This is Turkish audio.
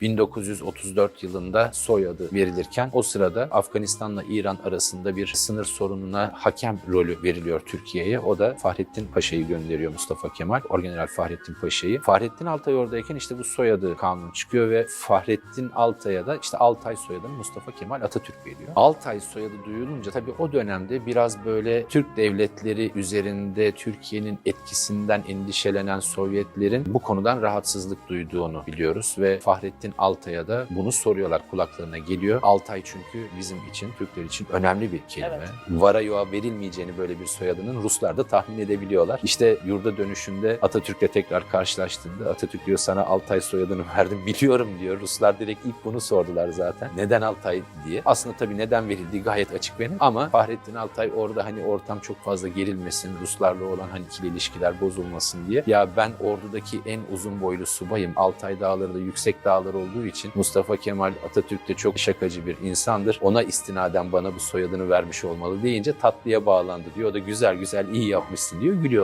1934 yılında soyadı verilirken o sırada Afganistan'la İran arasında bir sınır sorununa hakem rolü veriliyor Türkiye'ye. O da Fahrettin Paşa'yı gönderiyor Mustafa Kemal, Orgeneral Fahrettin Paşa'yı. Fahrettin Altay oradayken işte bu soyadı kanun çıkıyor ve Fahrettin Altay'a da işte Altay soyadını Mustafa Kemal Atatürk veriyor. Altay soyadı duyulunca tabii o dönemde biraz böyle Türk devletleri üzerinde Türkiye'nin etkisinden endişelenen Sovyetlerin bu konudan rahatsızlık duyduğunu biliyoruz ve Fahrettin Altay'a da bunu soruyorlar kulaklarına geliyor. Altay çünkü bizim için, Türkler için önemli bir kelime. Evet. Vara yoğa verilmeyeceğini böyle bir soyadının Ruslar da tahmin edebiliyorlar. İşte yurda dönüşünde Atatürk'le tekrar karşılaştığında Atatürk diyor sana Altay soyadını verdim biliyorum diyor. Ruslar direkt ilk bunu sordular zaten. Neden Altay diye. Aslında tabii neden verildiği gayet açık benim ama Fahrettin Altay orada hani ortam çok fazla gerilmesin, Ruslarla olan hani ikili ilişkiler bozulmasın diye. Ya ben ordudaki en uzun boylu subayım. Altay dağları da yüksek dağlar olduğu için Mustafa Kemal Atatürk de çok şakacı bir insandır. Ona istinaden bana bu soyadını vermiş olmalı deyince tatlıya bağlandı diyor. O da güzel güzel iyi yapmışsın diyor. Gülüyorlar.